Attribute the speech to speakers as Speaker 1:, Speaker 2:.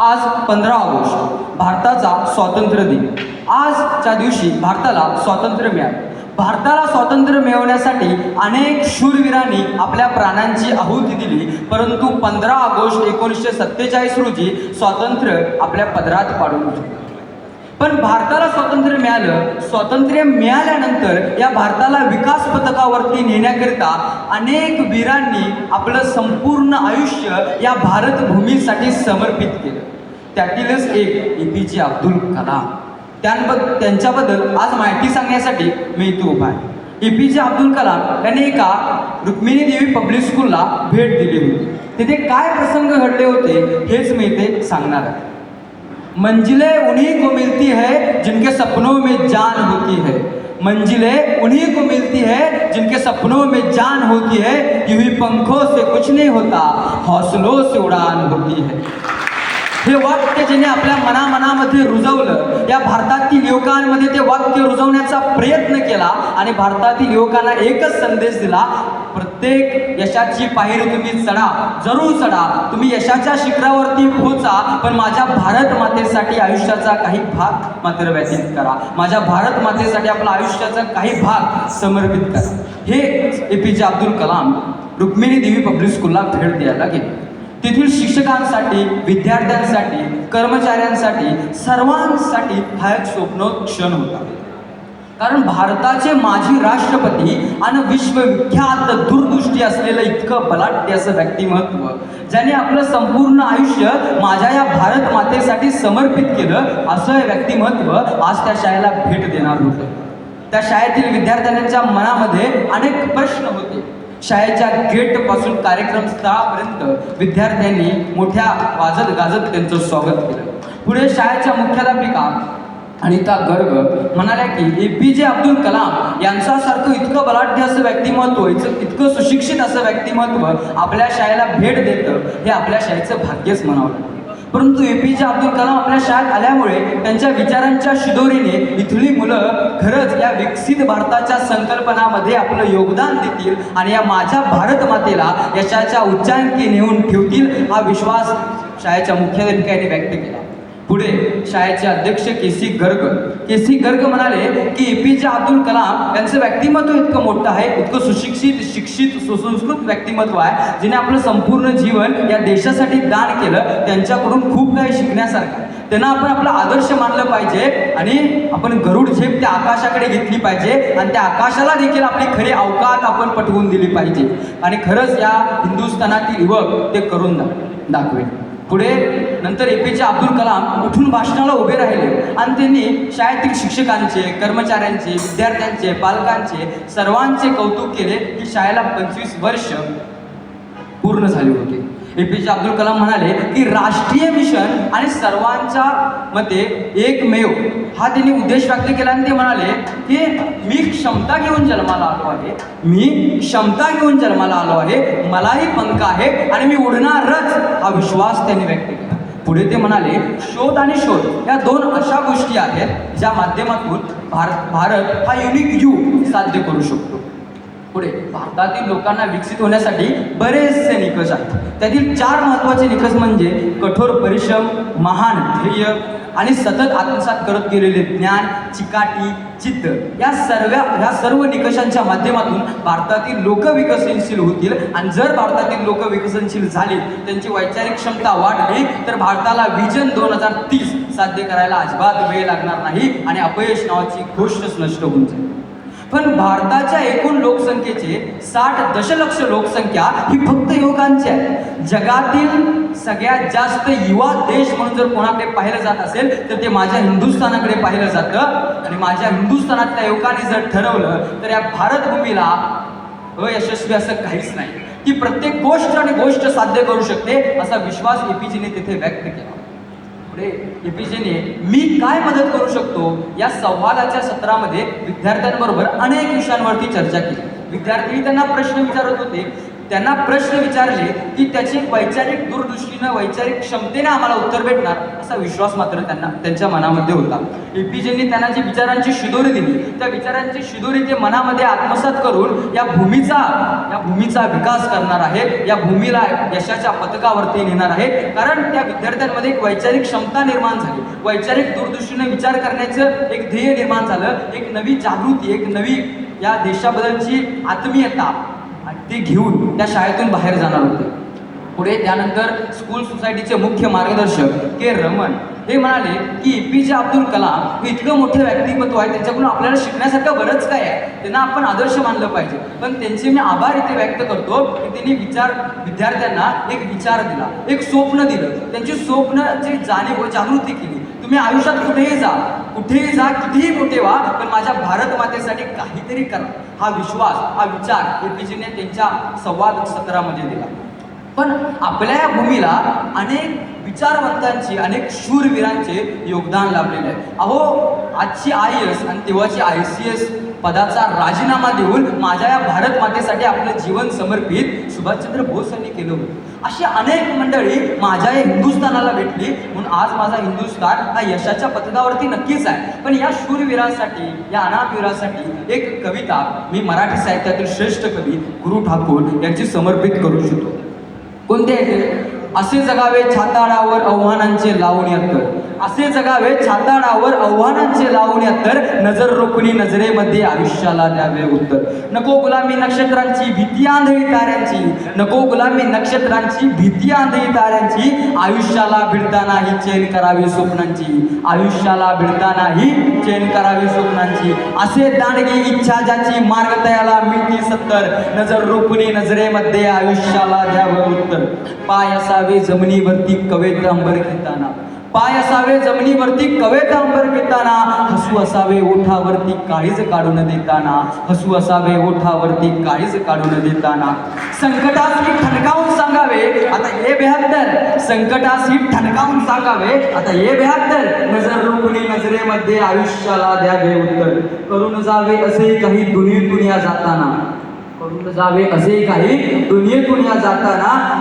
Speaker 1: आज पंधरा ऑगस्ट भारताचा स्वातंत्र्य दिन. आजच्या दिवशी भारताला स्वातंत्र्य मिळाले. भारताला स्वातंत्र्य मिळवण्यासाठी अनेक शूरवीरांनी आपल्या प्राणांची आहुती दिली परंतु पंधरा ऑगस्ट एकोणीसशे सत्तेचाळीस रोजी स्वातंत्र्य आपल्या पदरात पाडून ठेवलं पण भारताला स्वातंत्र्य मिळालं स्वातंत्र्य मिळाल्यानंतर या भारताला विकास पथकावरती नेण्याकरिता अनेक वीरांनी आपलं संपूर्ण आयुष्य या भारतभूमीसाठी समर्पित केलं. त्यातीलच एक ए पी जे अब्दुल कलाम. त्यांबद्दल त्यांच्याबद्दल आज माहिती सांगण्यासाठी मी इथे उभा आहे. ए पी जे अब्दुल कलाम यांनी एका रुक्मिणी देवी पब्लिक स्कूलला भेट दिली होती. तिथे काय प्रसंग घडले होते हेच मी इथे सांगणार आहे. मंजिलें उन्हीं को मिलती है जिनके सपनों में जान होती है। मंजिलें उन्हीं को मिलती है जिनके सपनों में जान होती है। यूँ ही पंखों से कुछ नहीं होता, हौसलों से उड़ान होती है। हे वाक्य ज्याने आपल्या मनामनामध्ये रुजवलं या भारतातील युवकांमध्ये ते वाक्य रुजवण्याचा प्रयत्न केला आणि भारतातील युवकांना एकच संदेश दिला प्रत्येक यशाची पायरी तुम्ही चढा जरूर चढा. तुम्ही यशाच्या शिखरावरती पोहोचा पण माझ्या भारत मातेसाठी आयुष्याचा काही भाग मात्र व्यतीत करा. माझ्या भारत मातेसाठी आपला आयुष्याचा काही भाग समर्पित करा. हे ए पी जे अब्दुल कलाम रुक्मिणी देवी पब्लिक स्कूलला भेट द्यायला गेले. तेथील शिक्षकांसाठी विद्यार्थ्यांसाठी कर्मचाऱ्यांसाठी सर्वांसाठी हा एक स्वप्न क्षण होता. कारण भारताचे माजी राष्ट्रपती आणि विश्वविख्यात दूरदृष्टी असलेलं इतकं बलाढ्य असं व्यक्तिमत्व ज्याने आपलं संपूर्ण आयुष्य माझ्या या भारत मातेसाठी समर्पित केलं असं हे व्यक्तिमत्व आज त्या शाळेला भेट देणार होतं. त्या शाळेतील विद्यार्थ्यांच्या मनामध्ये अनेक प्रश्न होते. शाळेच्या गेटपासून कार्यक्रम स्थळापर्यंत विद्यार्थ्यांनी मोठ्या वाजत गाजत त्यांचं स्वागत केलं. पुढे शाळेच्या मुख्याध्यापिका अनिता गर्ग म्हणाल्या की ए पी जे अब्दुल कलाम यांच्यासारखं इतकं बलाढ्य असं व्यक्तिमत्व इतकं इतकं सुशिक्षित असं व्यक्तिमत्व आपल्या शाळेला भेट देतं हे आपल्या शाळेचं भाग्यच म्हणावं लागतं. परंतु ए पी जे अब्दुल कलाम आपल्या शाळेत आल्यामुळे त्यांच्या विचारांच्या शिदोरीने इथली मुलं खरंच या विकसित भारताच्या संकल्पनामध्ये आपलं योगदान देतील आणि या माझ्या भारत मातेला यशाच्या उच्चांकी नेऊन ठेवतील हा विश्वास शाळेच्या मुख्याध्यापिकांनी व्यक्त केला. पुढे शाळेचे अध्यक्ष K C Garg. K C Garg म्हणाले की ए पी जे अब्दुल कलाम यांचं व्यक्तिमत्व इतकं मोठं आहे इतकं सुशिक्षित शिक्षित सुसंस्कृत व्यक्तिमत्व आहे जिने आपलं संपूर्ण जीवन या देशासाठी दान केलं त्यांच्याकडून खूप काही शिकण्यासारखं. त्यांना आपण आपला आदर्श मानलं पाहिजे आणि आपण गरुड झेप त्या आकाशाकडे घेतली पाहिजे आणि त्या आकाशाला देखील आपली खरी अवकात आपण पटवून दिली पाहिजे. आणि खरंच या हिंदुस्थानातील युवक ते करून दा दाखवेल पुढे नंतर ए पी जे अब्दुल कलाम उठून भाषणाला उभे राहिले. आणि त्यांनी शाळेतील शिक्षकांचे कर्मचाऱ्यांचे विद्यार्थ्यांचे पालकांचे सर्वांचे कौतुक केले की शाळेला पंचवीस वर्ष पूर्ण झाली होती. ए पी जे अब्दुल कलाम म्हणाले की राष्ट्रीय मिशन आणि सर्वांच्या मते एकमेव हा त्यांनी उद्देश व्यक्त केला आणि ते म्हणाले की मी क्षमता घेऊन जन्माला आलो आहे. मी क्षमता घेऊन जन्माला आलो आहे. मलाही पंख आहे आणि मी उडणारच हा विश्वास त्यांनी व्यक्त केला. पुढे ते म्हणाले शोध आणि शोध या दोन अशा गोष्टी आहेत ज्या माध्यमातून भारत भारत हा युनिक यू साध्य करू शकतो. पुढे. भारतातील लोकांना विकसित होण्यासाठी बरेचसे निकष आहेत. त्यातील चार महत्त्वाचे निकष म्हणजे कठोर परिश्रम महान ध्येय आणि सतत आत्मसात करत गेलेले ज्ञान चिकाटी चित्त. या सर्व ह्या सर्व निकषांच्या माध्यमातून भारतातील लोक विकसनशील होतील आणि जर भारतातील लोक विकसनशील झाले त्यांची वैचारिक क्षमता वाढली तर भारताला विजन दोन हजार तीस साध्य करायला अजिबात वेळ लागणार नाही आणि अपयश नावाची गोष्टच नष्ट होऊन जाईल. पण भारताच्या एकूण लोकसंख्येचे साठ दशलक्ष लोकसंख्या ही फक्त युवकांची आहे. जगातील सगळ्यात जास्त युवा देश म्हणून जर कोणाकडे पाहिलं जात असेल तर ते माझ्या हिंदुस्थानाकडे पाहिलं जातं. आणि माझ्या हिंदुस्थानातल्या युवकांनी जर ठरवलं तर या भारतभूमीला अयशस्वी असं काहीच नाही. ती प्रत्येक गोष्ट आणि गोष्ट साध्य करू शकते असा विश्वास एपीजीने तिथे व्यक्त केला. पुढे एपीजेने मी काय मदत करू शकतो? या संवादाच्या सत्रामध्ये विद्यार्थ्यांबरोबर अनेक विषयांवरती चर्चा केली. विद्यार्थी त्यांना प्रश्न विचारत होते त्यांना प्रश्न विचारले की त्याची वैचारिक दूरदृष्टीनं वैचारिक क्षमतेने आम्हाला उत्तर भेटणार असा विश्वास मात्र त्यांना त्यांच्या मनामध्ये होता. एपीजेंनी त्यांना जी विचारांची शिदोरी दिली त्या विचारांची शिदोरी ते मनामध्ये आत्मसात करून या भूमीचा या भूमीचा विकास करणार आहे या भूमीला यशाच्या पथकावरती नेणार आहे. कारण त्या विद्यार्थ्यांमध्ये एक वैचारिक क्षमता निर्माण झाली. वैचारिक दूरदृष्टीने विचार करण्याचं एक ध्येय निर्माण झालं. एक नवी जागृती एक नवी या देशाबद्दलची आत्मीयता ते घेऊन त्या शाळेतून बाहेर जाणार होते. पुढे त्यानंतर स्कूल सोसायटीचे मुख्य मार्गदर्शक के रमन हे म्हणाले की ए पी जे अब्दुल कलाम हे इतकं मोठं व्यक्तिमत्व आहे त्यांच्याकडून आपल्याला शिकण्यासारखं बरंच काय आहे त्यांना आपण आदर्श मानलं पाहिजे. पण त्यांचे मी आभार इथे व्यक्त करतो की त्यांनी विचार विद्यार्थ्यांना एक विचार दिला एक स्वप्न दिलं. त्यांची स्वप्नाची जाणीव जागृती केली. तुम्ही आयुष्यात कुठेही जा कुठेही जा कितीही मोठे व्हा पण माझ्या भारत मातेसाठी काहीतरी करा. हा विश्वास हा विचार एपीजीने त्यांच्या संवाद सत्रामध्ये दिला. पण आपल्या या भूमीला अनेक विचारवंतांची अनेक शूरवीरांचे योगदान लाभलेले आहे. अहो आजची आय एस आणि तेव्हाची आय सी एस पदाचा राजीनामा देऊन माझ्या या भारत मातेसाठी आपलं जीवन समर्पित सुभाषचंद्र बोस यांनी केलं होतं. अशी अनेक मंडळी माझ्या या हिंदुस्थानाला भेटली. म्हणून आज माझा हिंदुस्थान हा यशाच्या पथकावरती नक्कीच आहे. पण या शूरवीरांसाठी या अनाथवीरासाठी एक कविता मी मराठी साहित्यातील श्रेष्ठ कवी गुरु ठाकूर यांची समर्पित करू इच्छितो. कोणते असे जगावे छाताळावर आव्हानांचे लावून यत्तर असे जगावे छाताडावर आव्हानांचे लावून तर नजर रोखणी नजरेमध्ये आयुष्याला द्यावे उत्तर. नको गुलामी नक्षत्रांची भीती आंधळी ताऱ्यांची. नको गुलामी नक्षत्रांची भीती आंधळी ताऱ्यांची. आयुष्याला भिडतानाही चेन करावी स्वप्नांची. आयुष्याला भिडतानाही चेन करावी स्वप्नांची. असे दांडगी इच्छा ज्याची मार्ग तयाला मिळती सत्तर. नजर रोखणी नजरेमध्ये आयुष्याला द्यावे उत्तर. पाय असावे जमिनीवरती कवेत अंबर घेताना. पाय असावे जमिनीवरती कवेत अंबर घेताना हसू असावे ओठावरती काळीज काढून देताना हसू असावे ओठावरती काळीज काढून देताना. संकटाशी ठणकावून सांगावे आता ये बेहत्तर. संकटासी ठणकावून सांगावे आता ये बेहत्तर. नजर रोखणी नजरेमध्ये आयुष्याला द्यावे उत्तर. करून जावे असे काही दुनियेतून या जाताना. करून जावे असे काही दुनियेतून जाताना.